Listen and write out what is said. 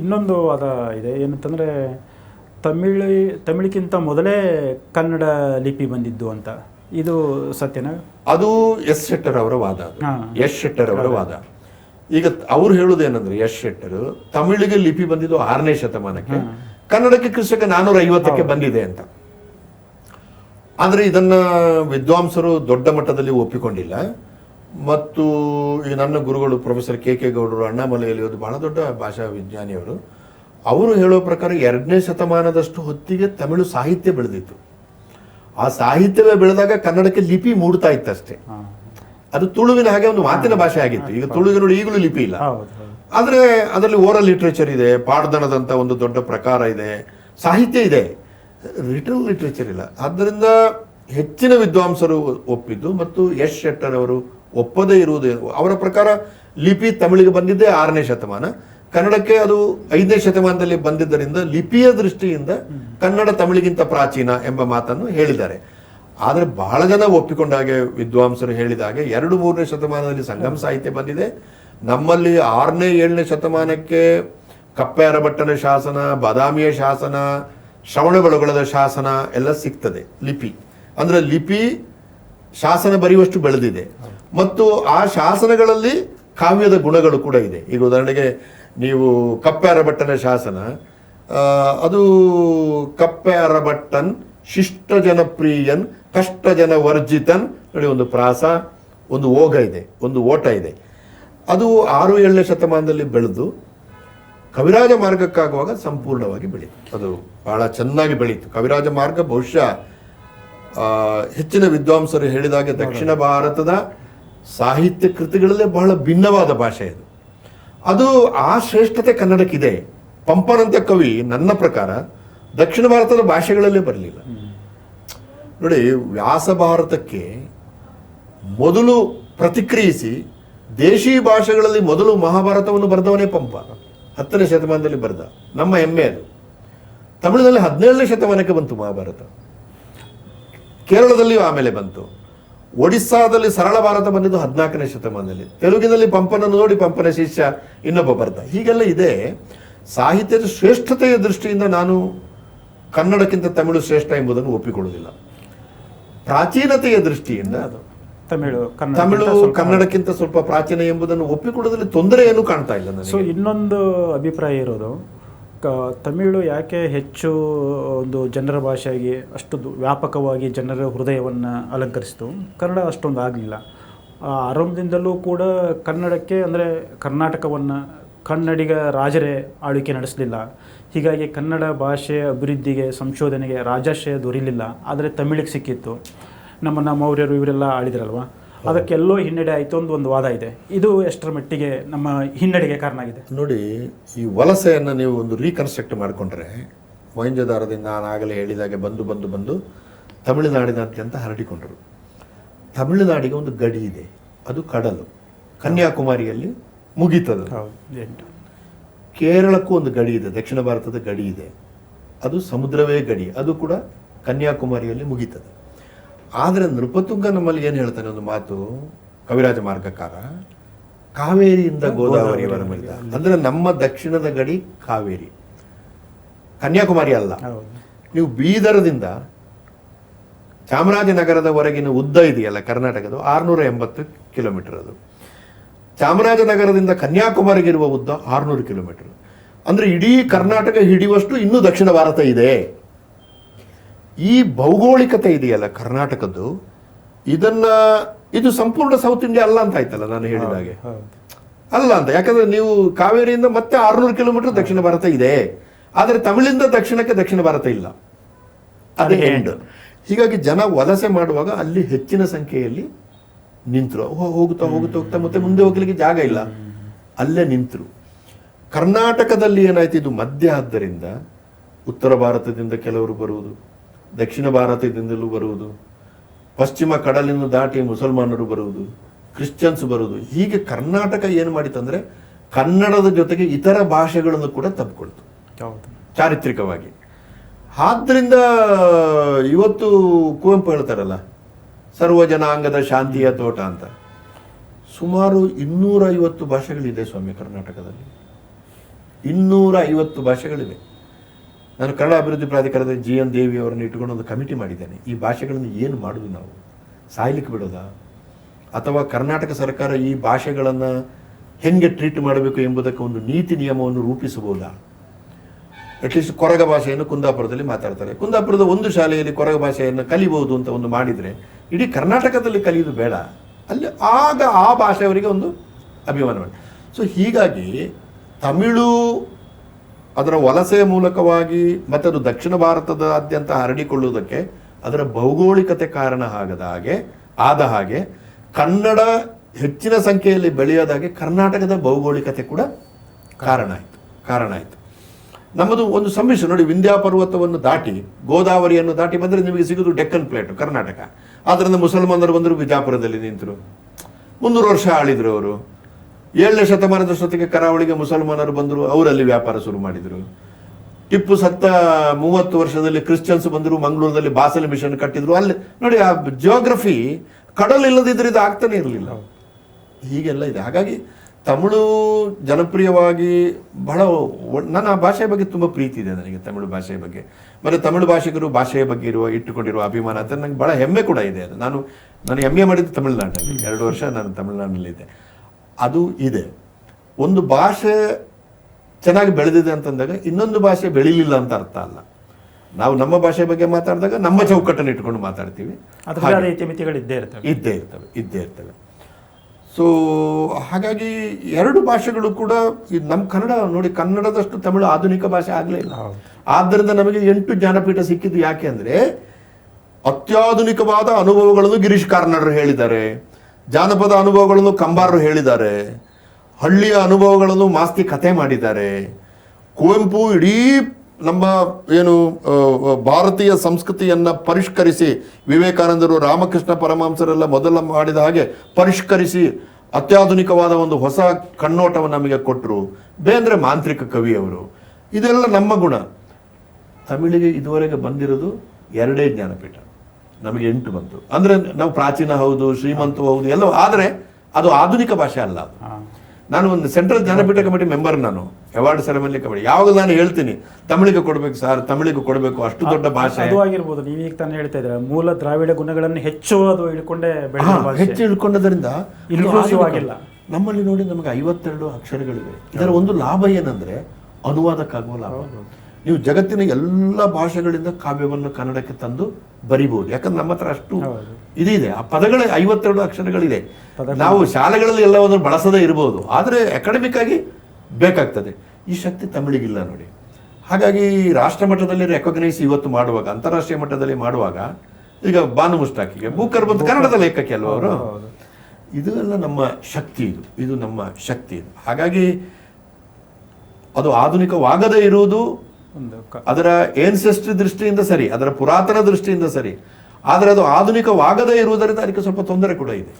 ಇನ್ನೊಂದು ಅದ ಇದೆ. ಏನಂತಂದರೆ ತಮಿಳು ತಮಿಳಿಗಿಂತ ಮೊದಲೇ ಕನ್ನಡ ಲಿಪಿ ಬಂದಿದ್ದು ಅಂತ. ಇದು ಸತ್ಯನಾ? ಅದು ಎಸ್ ಶೆಟ್ಟರ್ ಅವರ ವಾದ ಯಶ್ ಶೆಟ್ಟರ್ ಅವರ ವಾದ. ಈಗ ಅವ್ರು ಹೇಳುದೇನಂದ್ರೆ ಯಶ್ ಶೆಟ್ಟರ್ ತಮಿಳಿಗೆ ಲಿಪಿ ಬಂದಿದ್ದು ಆರನೇ ಶತಮಾನಕ್ಕೆ ಕನ್ನಡಕ್ಕೆ ಕ್ರಿಸ್ತಕ್ಕೆ ನಾನೂರ ಐವತ್ತಕ್ಕೆ ಬಂದಿದೆ ಅಂತ. ಆದರೆ ಇದನ್ನ ವಿದ್ವಾಂಸರು ದೊಡ್ಡ ಮಟ್ಟದಲ್ಲಿ ಒಪ್ಪಿಕೊಂಡಿಲ್ಲ. ಮತ್ತು ಈ ನನ್ನ ಗುರುಗಳು ಪ್ರೊಫೆಸರ್ ಕೆ ಕೆ ಗೌಡರು ಅಣ್ಣಾಮಲೆಯಲ್ಲಿ ಒಂದು ಬಹಳ ದೊಡ್ಡ ಭಾಷಾ ವಿಜ್ಞಾನಿಯವರು ಅವರು ಹೇಳೋ ಪ್ರಕಾರ ಎರಡನೇ ಶತಮಾನದಷ್ಟು ಹೊತ್ತಿಗೆ ತಮಿಳು ಸಾಹಿತ್ಯ ಬೆಳೆದಿತ್ತು. ಆ ಸಾಹಿತ್ಯವೇ ಬೆಳೆದಾಗ ಕನ್ನಡಕ್ಕೆ ಲಿಪಿ ಮೂಡ್ತಾ ಇತ್ತಷ್ಟೇ. ಅಷ್ಟೇ ಅದು ತುಳುವಿನ ಹಾಗೆ ಒಂದು ಮಾತಿನ ಭಾಷೆ ಆಗಿತ್ತು. ಈಗ ತುಳುವಿನ ನೋಡಿ ಈಗಲೂ ಲಿಪಿ ಇಲ್ಲ. ಹೌದು ಅದರಲ್ಲಿ ಓರಲ್ ಲಿಟ್ರೇಚರ್ ಇದೆ ಪಾಡ್ದನದಂಥ ಒಂದು ದೊಡ್ಡ ಪ್ರಕಾರ ಇದೆ ಸಾಹಿತ್ಯ ಇದೆ. ರಿಟರ್ನ್ ಲಿಟ್ರೇಚರ್ ಇಲ್ಲ. ಆದ್ದರಿಂದ ಹೆಚ್ಚಿನ ವಿದ್ವಾಂಸರು ಒಪ್ಪಿದ್ದು ಮತ್ತು ಯಶ್ ಶೆಟ್ಟರ್ ಅವರು ಒಪ್ಪದೇ ಇರುವುದು ಅವರ ಪ್ರಕಾರ ಲಿಪಿ ತಮಿಳಿಗೆ ಬಂದಿದ್ದೇ ಆರನೇ ಶತಮಾನ. ಕನ್ನಡಕ್ಕೆ ಅದು ಐದನೇ ಶತಮಾನದಲ್ಲಿ ಬಂದಿದ್ದರಿಂದ ಲಿಪಿಯ ದೃಷ್ಟಿಯಿಂದ ಕನ್ನಡ ತಮಿಳಿಗಿಂತ ಪ್ರಾಚೀನ ಎಂಬ ಮಾತನ್ನು ಹೇಳಿದ್ದಾರೆ. ಆದರೆ ಬಹಳ ಜನ ಒಪ್ಪಿಕೊಂಡ ಹಾಗೆ ವಿದ್ವಾಂಸರು ಹೇಳಿದ ಹಾಗೆ ಎರಡು ಮೂರನೇ ಶತಮಾನದಲ್ಲಿ ಸಂಗಮ ಸಾಹಿತ್ಯ ಬಂದಿದೆ. ನಮ್ಮಲ್ಲಿ ಆರನೇ, ಏಳನೇ ಶತಮಾನಕ್ಕೆ ಕಪ್ಪೆ ಅರಭಟ್ಟನ ಶಾಸನ, ಬಾದಾಮಿಯ ಶಾಸನ, ಶ್ರವಣಬೆಳಗೊಳದ ಶಾಸನ ಎಲ್ಲ ಸಿಗ್ತದೆ ಲಿಪಿ. ಅಂದ್ರೆ ಲಿಪಿ ಶಾಸನ ಬರೆಯುವಷ್ಟು ಬೆಳೆದಿದೆ. ಮತ್ತು ಆ ಶಾಸನಗಳಲ್ಲಿ ಕಾವ್ಯದ ಗುಣಗಳು ಕೂಡ ಇದೆ. ಈಗ ಉದಾಹರಣೆಗೆ ನೀವು ಕಪ್ಪೆ ಅರಭಟ್ಟನ ಶಾಸನ ಅದು ಕಪ್ಪೆ ಅರಭಟ್ಟನ್ ಶಿಷ್ಟ ಜನಪ್ರಿಯನ್ ಕಷ್ಟ ಜನ ವರ್ಜಿತನ್ ನೋಡಿ ಒಂದು ಪ್ರಾಸ, ಒಂದು ಓಘ ಇದೆ, ಒಂದು ಓಟ ಇದೆ. ಅದು ಆರು ಏಳನೇ ಶತಮಾನದಲ್ಲಿ ಬೆಳೆದು ಕವಿರಾಜ ಮಾರ್ಗಕ್ಕಾಗುವಾಗ ಸಂಪೂರ್ಣವಾಗಿ ಬೆಳೀತು. ಅದು ಬಹಳ ಚೆನ್ನಾಗಿ ಬೆಳೀತು. ಕವಿರಾಜ ಮಾರ್ಗ ಬಹುಶಃ ಹೆಚ್ಚಿನ ವಿದ್ವಾಂಸರು ಹೇಳಿದಾಗ ದಕ್ಷಿಣ ಭಾರತದ ಸಾಹಿತ್ಯ ಕೃತಿಗಳಲ್ಲೇ ಬಹಳ ಭಿನ್ನವಾದ ಭಾಷೆ ಇದು. ಅದು ಆ ಶ್ರೇಷ್ಠತೆ ಕನ್ನಡಕ್ಕಿದೆ. ಪಂಪನಂತ ಕವಿ ನನ್ನ ಪ್ರಕಾರ ದಕ್ಷಿಣ ಭಾರತದ ಭಾಷೆಗಳಲ್ಲೇ ಬರಲಿಲ್ಲ. ನೋಡಿ, ವ್ಯಾಸ ಭಾರತಕ್ಕೆ ಮೊದಲು ಪ್ರತಿಕ್ರಿಯಿಸಿ ದೇಶಿ ಭಾಷೆಗಳಲ್ಲಿ ಮೊದಲು ಮಹಾಭಾರತವನ್ನು ಬರೆದವನೇ ಪಂಪ. ಹತ್ತನೇ ಶತಮಾನದಲ್ಲಿ ಬರೆದ ನಮ್ಮ ಹೆಮ್ಮೆ ಅದು. ತಮಿಳಿನಲ್ಲಿ ಹದಿನೇಳನೇ ಶತಮಾನಕ್ಕೆ ಬಂತು ಮಹಾಭಾರತ. ಕೇರಳದಲ್ಲಿಯೂ ಆಮೇಲೆ ಬಂತು. ಒಡಿಸ್ಸಾದಲ್ಲಿ ಸರಳ ಭಾರತ ಬಂದಿದ್ದು ಹದಿನಾಲ್ಕನೇ ಶತಮಾನದಲ್ಲಿ. ತೆಲುಗಿನಲ್ಲಿ ಪಂಪನನ್ನು ನೋಡಿ ಪಂಪನ ಶಿಷ್ಯ ಇನ್ನೊಬ್ಬ ಬರ್ತ ಹೀಗೆಲ್ಲ ಇದೆ. ಸಾಹಿತ್ಯದ ಶ್ರೇಷ್ಠತೆಯ ದೃಷ್ಟಿಯಿಂದ ನಾನು ಕನ್ನಡಕ್ಕಿಂತ ತಮಿಳು ಶ್ರೇಷ್ಠ ಎಂಬುದನ್ನು ಒಪ್ಪಿಕೊಳ್ಳುವುದಿಲ್ಲ. ಪ್ರಾಚೀನತೆಯ ದೃಷ್ಟಿಯಿಂದ ಅದು. ತಮಿಳು ತಮಿಳು ಕನ್ನಡಕ್ಕಿಂತ ಸ್ವಲ್ಪ ಪ್ರಾಚೀನ ಎಂಬುದನ್ನು ಒಪ್ಪಿಕೊಳ್ಳೋದ್ರಲ್ಲಿ ತೊಂದರೆ ಏನು ಕಾಣ್ತಾ ಇಲ್ಲ ಸೊ ಇನ್ನೊಂದು ಅಭಿಪ್ರಾಯ ಇರೋದು ಕ, ತಮಿಳು ಯಾಕೆ ಹೆಚ್ಚು, ಒಂದು ಜನರ ಭಾಷೆಯಾಗಿ, ಅಷ್ಟು ವ್ಯಾಪಕವಾಗಿ ಜನರ ಹೃದಯವನ್ನು ಅಲಂಕರಿಸಿತು? ಕನ್ನಡ ಅಷ್ಟೊಂದು ಆಗಲಿಲ್ಲ. ಆರಂಭದಿಂದಲೂ ಕೂಡ ಕನ್ನಡಕ್ಕೆ, ಅಂದರೆ ಕರ್ನಾಟಕವನ್ನು ಕನ್ನಡಿಗ ರಾಜರೇ ಆಳ್ವಿಕೆ ನಡೆಸಲಿಲ್ಲ. ಹೀಗಾಗಿ ಕನ್ನಡ ಭಾಷೆ ಅಭಿವೃದ್ಧಿಗೆ, ಸಂಶೋಧನೆಗೆ ರಾಜಾಶಯ ದೊರಿಲಿಲ್ಲ. ಆದರೆ ತಮಿಳಿಗೆ ಸಿಕ್ಕಿತ್ತು. ನಮ್ಮನ್ನು ಮೌರ್ಯರು ಇವರೆಲ್ಲ ಆಳಿದ್ರಲ್ವಾ? ಅದಕ್ಕೆಲ್ಲೋ ಹಿನ್ನಡೆ ಆಯಿತು ಒಂದು ಒಂದು ವಾದ ಇದೆ. ಇದು ಎಷ್ಟರ ಮಟ್ಟಿಗೆ ನಮ್ಮ ಹಿನ್ನಡೆಗೆ ಕಾರಣ ಆಗಿದೆ? ನೋಡಿ ಈ ವಲಸೆಯನ್ನು ನೀವು ಒಂದು ರೀಕನ್ಸ್ಟ್ರಕ್ಟ್ ಮಾಡಿಕೊಂಡ್ರೆ ಮೊಹಂಜದಾರದಿಂದ ನಾನು ಆಗಲೇ ಹೇಳಿದಾಗೆ ಬಂದು ಬಂದು ಬಂದು ತಮಿಳುನಾಡಿನಾದ್ಯಂತ ಹರಡಿಕೊಂಡರು. ತಮಿಳುನಾಡಿಗೆ ಒಂದು ಗಡಿ ಇದೆ. ಅದು ಕಡಲು. ಕನ್ಯಾಕುಮಾರಿಯಲ್ಲಿ ಮುಗೀತದೆ. ಕೇರಳಕ್ಕೂ ಒಂದು ಗಡಿ ಇದೆ. ದಕ್ಷಿಣ ಭಾರತದ ಗಡಿ ಇದೆ. ಅದು ಸಮುದ್ರವೇ ಗಡಿ. ಅದು ಕೂಡ ಕನ್ಯಾಕುಮಾರಿಯಲ್ಲಿ ಮುಗೀತದೆ. ಆದರೆ ನೃಪತುಂಗ ನಮ್ಮಲ್ಲಿ ಏನು ಹೇಳ್ತಾನೆ ಒಂದು ಮಾತು? ಕವಿರಾಜ ಮಾರ್ಗಕಾರ ಕಾವೇರಿಯಿಂದ ಗೋದಾವರಿ ಬರಬಲ್ಲ ಅಂದ್ರೆ ನಮ್ಮ ದಕ್ಷಿಣದ ಗಡಿ ಕಾವೇರಿ. ಕನ್ಯಾಕುಮಾರಿ ಅಲ್ಲ. ನೀವು ಬೀದರದಿಂದ ಚಾಮರಾಜನಗರದವರೆಗಿನ ಉದ್ದ ಇದೆಯಲ್ಲ ಕರ್ನಾಟಕದ ಆರುನೂರ ಎಂಬತ್ತು ಕಿಲೋಮೀಟರ್ ಅದು. ಚಾಮರಾಜನಗರದಿಂದ ಕನ್ಯಾಕುಮಾರಿಗಿರುವ ಉದ್ದ ಆರುನೂರು ಕಿಲೋಮೀಟರ್. ಅಂದ್ರೆ ಇಡೀ ಕರ್ನಾಟಕ ಹಿಡಿಯುವಷ್ಟು ಇನ್ನೂ ದಕ್ಷಿಣ ಭಾರತ ಇದೆ. ಈ ಭೌಗೋಳಿಕತೆ ಇದೆಯಲ್ಲ ಕರ್ನಾಟಕದ್ದು ಇದನ್ನ ಇದು ಸಂಪೂರ್ಣ ಸೌತ್ ಇಂಡಿಯಾ ಅಲ್ಲ ಅಂತ ಆಯ್ತಲ್ಲ ನಾನು ಹೇಳಿದ ಹಾಗೆ. ಅಲ್ಲ ಅಂತ ಯಾಕಂದ್ರೆ ನೀವು ಕಾವೇರಿಯಿಂದ ಮತ್ತೆ ಆರುನೂರು ಕಿಲೋಮೀಟರ್ ದಕ್ಷಿಣ ಭಾರತ ಇದೆ. ಆದರೆ ತಮಿಳಿಂದ ದಕ್ಷಿಣಕ್ಕೆ ದಕ್ಷಿಣ ಭಾರತ ಇಲ್ಲ. ಅದೇ ಎಂಡ್ ಹೀಗಾಗಿ ಜನ ವಲಸೆ ಮಾಡುವಾಗ ಅಲ್ಲಿ ಹೆಚ್ಚಿನ ಸಂಖ್ಯೆಯಲ್ಲಿ ನಿಂತರು. ಹೋಗುತ್ತಾ ಹೋಗುತ್ತಾ ಹೋಗ್ತಾ ಮತ್ತೆ ಮುಂದೆ ಹೋಗ್ಲಿಕ್ಕೆ ಜಾಗ ಇಲ್ಲ. ಅಲ್ಲೇ ನಿಂತರು. ಕರ್ನಾಟಕದಲ್ಲಿ ಏನಾಯ್ತು? ಇದು ಮಧ್ಯ ಆದ್ದರಿಂದ ಉತ್ತರ ಭಾರತದಿಂದ ಕೆಲವರು ಬರುವುದು. ದಕ್ಷಿಣ ಭಾರತದಿಂದಲೂ ಬರುವುದು ಪಶ್ಚಿಮ ಕಡಲಿನ ದಾಟಿ ಮುಸಲ್ಮಾನರು ಬರುವುದು ಕ್ರಿಶ್ಚಿಯನ್ಸ್ ಬರುವುದು. ಹೀಗೆ ಕರ್ನಾಟಕ ಏನು ಮಾಡಿತಂದರೆ ಕನ್ನಡದ ಜೊತೆಗೆ ಇತರ ಭಾಷೆಗಳನ್ನು ಕೂಡ ತಬ್ಕೊಳ್ತು ಚಾರಿತ್ರಿಕವಾಗಿ. ಆದ್ದರಿಂದ ಇವತ್ತು ಕುವೆಂಪು ಹೇಳ್ತಾರಲ್ಲ ಸರ್ವ ಜನಾಂಗದ ಶಾಂತಿಯ ತೋಟ ಅಂತ. ಸುಮಾರು ಇನ್ನೂರ ಐವತ್ತು ಭಾಷೆಗಳಿದೆ ಸ್ವಾಮಿ ಕರ್ನಾಟಕದಲ್ಲಿ. ಇನ್ನೂರ ಐವತ್ತು ಭಾಷೆಗಳಿವೆ. ನಾನು ಕನ್ನಡ ಅಭಿವೃದ್ಧಿ ಪ್ರಾಧಿಕಾರದ ಜಿ ಎನ್ ದೇವಿ ಅವರನ್ನು ಇಟ್ಟುಕೊಂಡು ಒಂದು ಕಮಿಟಿ ಮಾಡಿದ್ದೇನೆ. ಈ ಭಾಷೆಗಳನ್ನು ಏನು ಮಾಡೋದು ನಾವು? ಸಾಯ್ಲಿಕ್ಕೆ ಬಿಡೋದಾ? ಅಥವಾ ಕರ್ನಾಟಕ ಸರ್ಕಾರ ಈ ಭಾಷೆಗಳನ್ನು ಹೆಂಗೆ ಟ್ರೀಟ್ ಮಾಡಬೇಕು ಎಂಬುದಕ್ಕೆ ಒಂದು ನೀತಿ ನಿಯಮವನ್ನು ರೂಪಿಸಬಹುದಾ? ಅಟ್ಲೀಸ್ಟ್ ಕೊರಗ ಭಾಷೆಯನ್ನು ಕುಂದಾಪುರದಲ್ಲಿ ಮಾತಾಡ್ತಾರೆ. ಕುಂದಾಪುರದ ಒಂದು ಶಾಲೆಯಲ್ಲಿ ಕೊರಗ ಭಾಷೆಯನ್ನು ಕಲಿಬಹುದು ಅಂತ ಒಂದು ಮಾಡಿದರೆ ಇಡೀ ಕರ್ನಾಟಕದಲ್ಲಿ ಕಲಿಯೋದು ಬೇಡ. ಅಲ್ಲಿ ಆಗ ಆ ಭಾಷೆಯವರಿಗೆ ಒಂದು ಅಭಿಮಾನ ಮಾಡಿ ಸೊ ಹೀಗಾಗಿ ತಮಿಳು ಅದರ ವಲಸೆಯ ಮೂಲಕವಾಗಿ ಮತ್ತು ಅದು ದಕ್ಷಿಣ ಭಾರತದಾದ್ಯಂತ ಹರಡಿಕೊಳ್ಳುವುದಕ್ಕೆ ಅದರ ಭೌಗೋಳಿಕತೆ ಕಾರಣ ಆಗದ ಹಾಗೆ, ಆದ ಹಾಗೆ ಕನ್ನಡ ಹೆಚ್ಚಿನ ಸಂಖ್ಯೆಯಲ್ಲಿ ಬೆಳೆಯೋದ ಹಾಗೆ ಕರ್ನಾಟಕದ ಭೌಗೋಳಿಕತೆ ಕೂಡ ಕಾರಣ ಆಯಿತು ಕಾರಣ ಆಯಿತು. ನಮ್ಮದು ಒಂದು ಸಮ್ಮಿಶ್ರ, ನೋಡಿ ವಿಂಧ್ಯ ಪರ್ವತವನ್ನು ದಾಟಿ, ಗೋದಾವರಿಯನ್ನು ದಾಟಿ ಬಂದರೆ ನಿಮಗೆ ಸಿಗೋದು ಡೆಕ್ಕನ್ ಪ್ಲೇಟು, ಕರ್ನಾಟಕ. ಆದ್ದರಿಂದ ಮುಸಲ್ಮಾನರು ಬಂದರು ಬಿಜಾಪುರದಲ್ಲಿ ನಿಂತರು. ಮುನ್ನೂರು ವರ್ಷ ಆಳಿದ್ರು ಅವರು. ಏಳನೇ ಶತಮಾನದಷ್ಟೊತ್ತಿಗೆ ಕರಾವಳಿಗೆ ಮುಸಲ್ಮಾನರು ಬಂದರು, ಅವರಲ್ಲಿ ವ್ಯಾಪಾರ ಶುರು ಮಾಡಿದರು. ಟಿಪ್ಪು ಸತ್ತ ಮೂವತ್ತು ವರ್ಷದಲ್ಲಿ ಕ್ರಿಶ್ಚಿಯನ್ಸ್ ಬಂದರು, ಮಂಗಳೂರಿನಲ್ಲಿ ಬಾಸಲ್ ಮಿಷನ್ ಕಟ್ಟಿದ್ರು. ಅಲ್ಲಿ ನೋಡಿ, ಆ ಜಿಯೋಗ್ರಫಿ ಕಡಲ್ ಇಲ್ಲದಿದ್ರೆ ಇದು ಆಗ್ತಾನೆ ಇರಲಿಲ್ಲ. ಹೀಗೆಲ್ಲ ಇದೆ. ಹಾಗಾಗಿ ತಮಿಳು ಜನಪ್ರಿಯವಾಗಿ ಬಹಳ ನನ್ನ ಆ ಭಾಷೆಯ ಬಗ್ಗೆ ತುಂಬ ಪ್ರೀತಿ ಇದೆ ನನಗೆ, ತಮಿಳು ಭಾಷೆಯ ಬಗ್ಗೆ. ಮತ್ತು ತಮಿಳು ಭಾಷಿಗರು ಭಾಷೆಯ ಬಗ್ಗೆ ಇರುವ, ಇಟ್ಟುಕೊಂಡಿರುವ ಅಭಿಮಾನ ಅಂತ ನನಗೆ ಬಹಳ ಹೆಮ್ಮೆ ಕೂಡ ಇದೆ ಅದು. ನಾನು ನಾನು ಎಂ ಎ ಮಾಡಿದ್ದು ತಮಿಳುನಾಡಿನಲ್ಲಿ ಎರಡು ವರ್ಷ ನಾನು ತಮಿಳುನಾಡಿನಲ್ಲಿದ್ದೆ ಅದು ಇದೆ. ಒಂದು ಭಾಷೆ ಚೆನ್ನಾಗಿ ಬೆಳೆದಿದೆ ಅಂತಂದಾಗ ಇನ್ನೊಂದು ಭಾಷೆ ಬೆಳಿಲಿಲ್ಲ ಅಂತ ಅರ್ಥ ಅಲ್ಲ. ನಾವು ನಮ್ಮ ಭಾಷೆ ಬಗ್ಗೆ ಮಾತಾಡಿದಾಗ ನಮ್ಮ ಚೌಕಟ್ಟನ್ನು ಇಟ್ಕೊಂಡು ಮಾತಾಡ್ತೀವಿ. ಇದ್ದೇ ಇರ್ತವೆ. ಇದ್ದೇ ಇರ್ತವೆ ಇದ್ದೇ ಇರ್ತವೆ. ಸೊ ಹಾಗಾಗಿ ಎರಡು ಭಾಷೆಗಳು ಕೂಡ ನಮ್ಮ ಕನ್ನಡ ನೋಡಿ ಕನ್ನಡದಷ್ಟು ತಮಿಳು ಆಧುನಿಕ ಭಾಷೆ ಆಗಲೇ ಇಲ್ಲ. ಆದ್ದರಿಂದ ನಮಗೆ ಎಂಟು ಜ್ಞಾನಪೀಠ ಸಿಕ್ಕಿದ್ದು ಯಾಕೆ ಅಂದರೆ ಅತ್ಯಾಧುನಿಕವಾದ ಅನುಭವಗಳನ್ನು ಗಿರೀಶ್ ಕಾರ್ನಾಡರು ಹೇಳಿದ್ದಾರೆ. ಜಾನಪದ ಅನುಭವಗಳನ್ನು ಕಂಬಾರರು ಹೇಳಿದ್ದಾರೆ. ಹಳ್ಳಿಯ ಅನುಭವಗಳನ್ನು ಮಾಸ್ತಿ ಕತೆ ಮಾಡಿದ್ದಾರೆ. ಕುವೆಂಪು ಇಡೀ ನಮ್ಮ ಏನು ಭಾರತೀಯ ಸಂಸ್ಕೃತಿಯನ್ನು ಪರಿಷ್ಕರಿಸಿ, ವಿವೇಕಾನಂದರು ರಾಮಕೃಷ್ಣ ಪರಮಹಂಸರೆಲ್ಲ ಮೊದಲ ಮಾಡಿದ ಹಾಗೆ ಪರಿಷ್ಕರಿಸಿ ಅತ್ಯಾಧುನಿಕವಾದ ಒಂದು ಹೊಸ ಕಣ್ಣೋಟವನ್ನು ನಮಗೆ ಕೊಟ್ಟರು ಬೇಂದ್ರೆ ಮಾಂತ್ರಿಕ ಕವಿಯವರು ಇದೆಲ್ಲ ನಮ್ಮ ಗುಣ. ತಮಿಳಿಗೆ ಇದುವರೆಗೆ ಬಂದಿರೋದು ಎರಡೇ ಜ್ಞಾನಪೀಠ. ನಮಗೆ ಎಂಟು ಬಂತು. ಅಂದ್ರೆ ನಾವು ಪ್ರಾಚೀನ ಹೌದು ಶ್ರೀಮಂತ ಹೌದು ಎಲ್ಲ ಆದರೆ ಅದು ಆಧುನಿಕ ಭಾಷೆ ಅಲ್ಲ ನಾನು ಒಂದು ಸೆಂಟ್ರಲ್ ಜ್ಞಾನಪೀಠ ಕಮಿಟಿ ಮೆಂಬರ್ ನಾನು ಅವಾರ್ಡ್ ಸೆರೆಮನಿ ಕಮಿಟಿ. ಯಾವಾಗ ನಾನು ಹೇಳ್ತೀನಿ ತಮಿಳಿಗೆ ಕೊಡಬೇಕು ಸರ್ ತಮಿಳಿಗೆ ಕೊಡಬೇಕು ಅಷ್ಟು ದೊಡ್ಡ ಭಾಷೆ. ಅದು ಆಗಿರ್ಬೋದು ನೀವು ಈಗ ತಾನೇ ಹೇಳ್ತಾ ಇದ್ರೆ ಮೂಲ ದ್ರಾವಿಡ ಗುಣಗಳನ್ನು ಹೆಚ್ಚು ಅದು ಇಳ್ಕೊಂಡೆ ಹೆಚ್ಚು ಇಳ್ಕೊಂಡದ್ರಿಂದ ಆಗಿಲ್ಲ. ನಮ್ಮಲ್ಲಿ ನೋಡಿ ನಮಗೆ ಐವತ್ತೆರಡು ಅಕ್ಷರಗಳಿವೆ. ಇದರ ಒಂದು ಲಾಭ ಏನಂದ್ರೆ ಅನುವಾದಕ್ಕಾಗುವ ಲಾಭ. ನೀವು ಜಗತ್ತಿನ ಎಲ್ಲ ಭಾಷೆಗಳಿಂದ ಕಾವ್ಯವನ್ನು ಕನ್ನಡಕ್ಕೆ ತಂದು ಬರಿಬಹುದು ಯಾಕಂದ್ರೆ ನಮ್ಮ ಹತ್ರ ಅಷ್ಟು ಇದಿದೆ. ಆ ಪದಗಳ ಐವತ್ತೆರಡು ಅಕ್ಷರಗಳಿದೆ. ನಾವು ಶಾಲೆಗಳಲ್ಲಿ ಎಲ್ಲವನ್ನು ಬಳಸದೇ ಇರಬಹುದು ಆದರೆ ಅಕಾಡೆಮಿಕ್ ಆಗಿ ಬೇಕಾಗ್ತದೆ. ಈ ಶಕ್ತಿ ತಮಿಳಿಗಿಲ್ಲ ನೋಡಿ. ಹಾಗಾಗಿ ರಾಷ್ಟ್ರ ಮಟ್ಟದಲ್ಲಿ ರೆಕಗ್ನೈಸ್ ಇವತ್ತು ಮಾಡುವಾಗ ಅಂತಾರಾಷ್ಟ್ರೀಯ ಮಟ್ಟದಲ್ಲಿ ಮಾಡುವಾಗ ಈಗ ಬಾನು ಮುಸ್ತಾಕಿಗೆ ಬೂಕರ್ ಬಂದು ಕನ್ನಡದ ಲೇಖಕಿ ಅಲ್ವಾ ಅವರು? ಇದು ಎಲ್ಲ ನಮ್ಮ ಶಕ್ತಿ ಇದು. ಇದು ನಮ್ಮ ಶಕ್ತಿ ಇದು. ಹಾಗಾಗಿ ಅದು ಆಧುನಿಕವಾಗದೇ ಇರುವುದು ಅದರ ಏನ್ಸೆಸ್ಟ್ರಿ ದೃಷ್ಟಿಯಿಂದ ಸರಿ, ಅದರ ಪುರಾತನ ದೃಷ್ಟಿಯಿಂದ ಸರಿ, ಆದರೆ ಅದು ಆಧುನಿಕವಾಗದೇ ಇರುವುದರಿಂದ ಅದಕ್ಕೆ ಸ್ವಲ್ಪ ತೊಂದರೆ ಕೂಡ ಇದೆ.